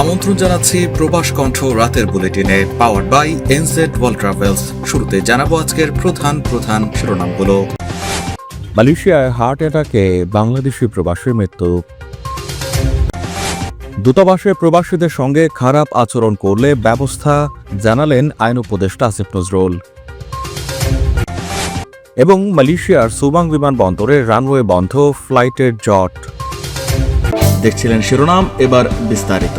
আমন্ত্রণ জানাচ্ছি প্রবাস কণ্ঠ রাতের বুলেটিনে power by NZ world travels শুরুতে জানাব আজকের প্রধান প্রধান শিরোনামগুলো। মালয়েশিয়ায় হার্ট অ্যাটাকে বাংলাদেশি প্রবাসীর মৃত্যু। দূতাবাসে প্রবাসীদের সঙ্গে খারাপ আচরণ করলে ব্যবস্থা জানালেন আইন উপদেষ্টা আসিফ নজরুল। এবং মালয়েশিয়ার সুবাং বিমানবন্দরে রানওয়ে বন্ধ ফ্লাইটের জট। দেখছিলেন শিরোনাম এবার বিস্তারিত।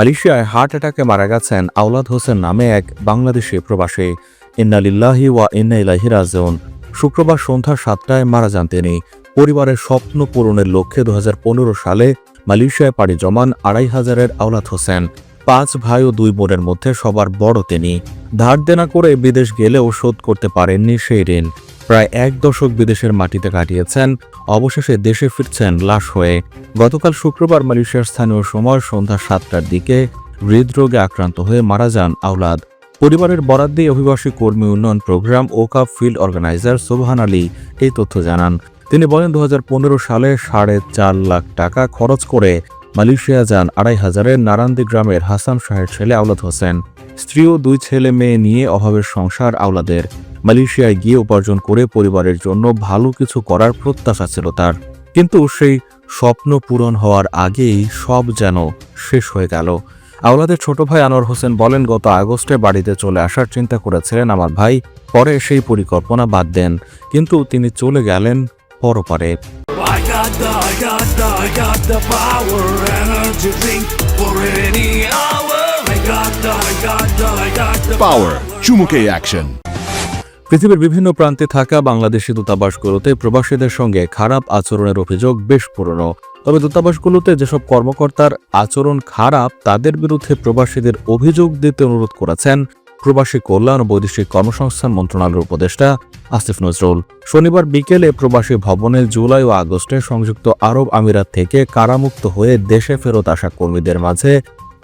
মালয়েশিয়ায় হার্ট অ্যাটাকে মারা গেছেন আওলাদ হোসেন নামে এক বাংলাদেশি প্রবাসী। ইন্নালিল্লাহি ওয়া ইন্না ইলাহি রাজিউন। শুক্রবার সন্ধ্যা সাতটায় মারা যান তিনি। পরিবারের স্বপ্ন পূরণের লক্ষ্যে দু হাজার পনেরো সালে মালয়েশিয়ায় পাড়ি জমান আড়াই হাজারের আওলাদ হোসেন। পাঁচ ভাই ও দুই বোনের মধ্যে সবার বড় তিনি। ধার দেনা করে বিদেশ গেলেও শোধ করতে পারেননি সেই ঋণ। প্রায় এক দশক বিদেশের মাটিতে কাটিয়েছেন, অবশেষে দেশে ফিরছেন লাশ হয়ে। গতকাল শুক্রবার মালয়েশিয়ার স্থানীয় সময় সন্ধ্যা সাতটার দিকে হৃদরোগে আক্রান্ত হয়ে মারা যান আওলাদ। পরিবারের বরাদ দিয়ে অভিবাসী কর্মী উন্নয়ন program OKUP field organizer Sobhan Ali এই তথ্য জানান। তিনি বলেন দু হাজার পনেরো সালে সাড়ে চার লাখ টাকা খরচ করে মালয়েশিয়া যান আড়াই হাজারের নারান্দি গ্রামের হাসান শাহের ছেলে আওলাদ হোসেন। স্ত্রী ও দুই ছেলে মেয়ে নিয়ে অভাবের সংসার আওলাদের। মালয়েশিয়ায় গিয়ে উপার্জন করে পরিবারের জন্য ভালো কিছু করার প্রত্যাশা ছিল তার। কিন্তু সেই স্বপ্ন পূরণ হওয়ার আগেই সব যেন শেষ হয়ে গেল। আওলাদের ছোট ভাই আনোয়ার হোসেন বলেন গত আগস্টে বাড়িতে চলে আসার চিন্তা করেছিলেন আমার ভাই পরে সেই পরিকল্পনা বাদ দেন। কিন্তু তিনি চলে গেলেন পরপারে। Power চুমুকে অ্যাকশন পৃথিবীর বিভিন্ন প্রান্তে থাকা বাংলাদেশি দূতাবাসগুলোতে প্রবাসীদের সঙ্গে খারাপ আচরণের অভিযোগ বেশ পুরনো। তবে দূতাবাসগুলোতে যেসব কর্মকর্তার আচরণ খারাপ, তাদের বিরুদ্ধে প্রবাসীদের অভিযোগ দিতে অনুরোধ করেছেন প্রবাসী কল্যাণ ও বৈদেশিক কর্মসংস্থান মন্ত্রণালয়ের উপদেষ্টা আসিফ নজরুল। শনিবার বিকেলে প্রবাসী ভবনে জুলাই ও আগস্টে সংযুক্ত আরব আমিরাত থেকে কারামুক্ত হয়ে দেশে ফেরত আসা কর্মীদের মাঝে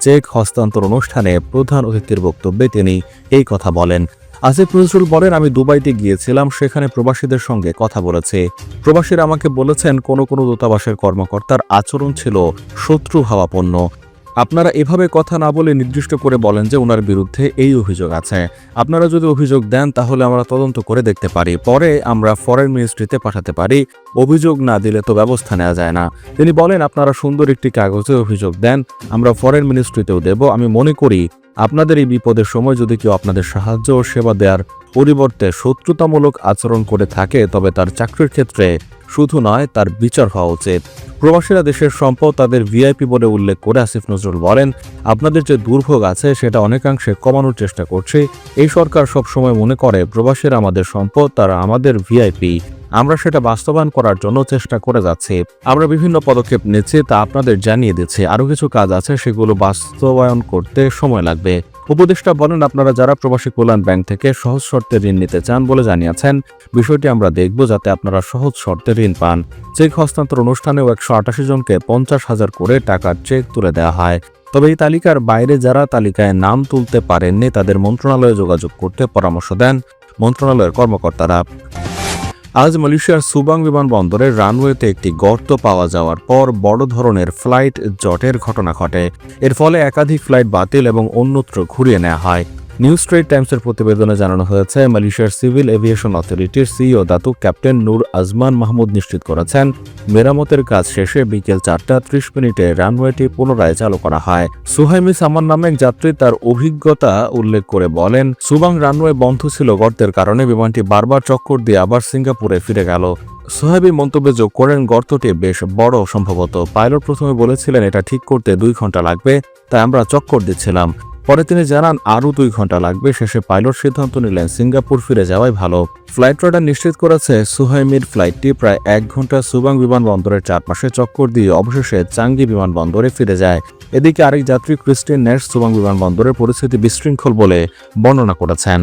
চেক হস্তান্তর অনুষ্ঠানে প্রধান অতিথির বক্তব্যে তিনি এই কথা বলেন। আসিফ নজরুল বলেন, আমি দুবাইতে গিয়েছিলাম, সেখানে প্রবাসীদের সঙ্গে কথা বলেছে। প্রবাসীরা আমাকে বলেছেন, কোনো কোনো দূতাবাসের কর্মকর্তার আচরণ ছিল শত্রু ভাবাপন্ন আপনারা এভাবে কথা না বলে নির্দিষ্ট করে বলেন যে ওনার বিরুদ্ধে এই অভিযোগ আছে। আপনারা যদি অভিযোগ দেন, তাহলে আমরা তদন্ত করে দেখতে পারি। পরে আমরা ফরেন মিনিস্ট্রিতে পাঠাতে পারি। অভিযোগ না দিলে তো ব্যবস্থা নেওয়া যায় না। তিনি বলেন, আপনারা সুন্দর একটি কাগজে অভিযোগ দেন, আমরা ফরেন মিনিস্ট্রিতেও দেব। আমি মনে করি, আপনাদের এই বিপদের সময় যদি কেউ আপনাদের সাহায্য ও সেবা দেওয়ার পরিবর্তে শত্রুতামূলক আচরণ করে থাকে, তবে তার চাকরির ক্ষেত্রে শুধু নয়, তার বিচার হওয়া উচিত। প্রবাসীরা দেশের সম্পদ তাদের ভিআইপি বলে উল্লেখ করে আসিফ নজরুল বলেন, আপনাদের যে দুর্ভোগ আছে, সেটা অনেকাংশে কমানোর চেষ্টা করছে। এই সরকার সব সময় মনে করে, প্রবাসীরা আমাদের সম্পদ, তারা আমাদের ভিআইপি। আমরা সেটা বাস্তবায়ন করার জন্য চেষ্টা করে যাচ্ছি। আমরা বিভিন্ন পদক্ষেপ নিচ্ছি, তা আপনাদের জানিয়ে দিচ্ছি। আরও কিছু কাজ আছে, সেগুলো বাস্তবায়ন করতে সময় লাগবে। উপদেষ্টা বলেন, আপনারা যারা প্রবাসী কল্যাণ ব্যাংক থেকে সহজ শর্তে ঋণ নিতে চান বলে জানিয়েছেন, বিষয়টি আমরা দেখব যাতে আপনারা সহজ শর্তে ঋণ পান। চেক হস্তান্তর অনুষ্ঠানেও একশো আটাশি জনকে পঞ্চাশ হাজার করে টাকার চেক তুলে দেওয়া হয়। তবে এই তালিকার বাইরে যারা তালিকায় নাম তুলতে পারেননি, তাদের মন্ত্রণালয়ে যোগাযোগ করতে পরামর্শ দেন মন্ত্রণালয়ের কর্মকর্তারা। আজ মালয়েশিয়ার সুবাং বিমানবন্দরের রানওয়েতে একটি গর্ত পাওয়া যাওয়ার পর বড় ধরনের ফ্লাইট জটের ঘটনা ঘটে। এর ফলে একাধিক ফ্লাইট বাতিল এবং অন্যত্র ঘুরিয়ে নেওয়া হয়। নিউজ স্ট্রেট টাইমসের প্রতিবেদনে জানানো হয়েছে, মালয়েশিয়ার সিভিল এভিয়েশন অথরিটির CEO Datu captain Norazman Mahmud নিশ্চিত করেছেন, মেরামতের কাজ শেষে বিকেল চারটা ত্রিশ মিনিটে রানওয়েটি পুনরায় চালু করা হয়। সুহাইমি সামান নামে এক যাত্রী তার অভিজ্ঞতা উল্লেখ করে বলেন, সুবাং রানওয়ে বন্ধ ছিল গর্তের কারণে বিমানটি বারবার চক্কর দিয়ে আবার সিঙ্গাপুরে ফিরে গেল। সোহেবি মন্তব্যে যোগ করেন, গর্তটি বেশ বড় সম্ভবত। পাইলট প্রথমে বলেছিলেন, এটা ঠিক করতে দুই ঘণ্টা লাগবে, তাই আমরা চক্কর দিচ্ছিলাম। পরে তিনি জানান, আরও দুই ঘণ্টা লাগবে, শেষে পাইলট সিদ্ধান্ত নিলেন, সিঙ্গাপুর ফিরে যাওয়াই ভালো। ফ্লাইট রাডার নিশ্চিত করেছে, সুহাইমির ফ্লাইটটি প্রায় এক ঘণ্টা সুবাং বিমানবন্দরের চারপাশে চক্কর দিয়ে অবশেষে চাঙ্গি বিমানবন্দরে ফিরে যায়। এদিকে আরেক যাত্রী ক্রিস্টিন নেশ সুবাং বিমানবন্দরের পরিস্থিতি বিশৃঙ্খল বলে বর্ণনা করেছেন।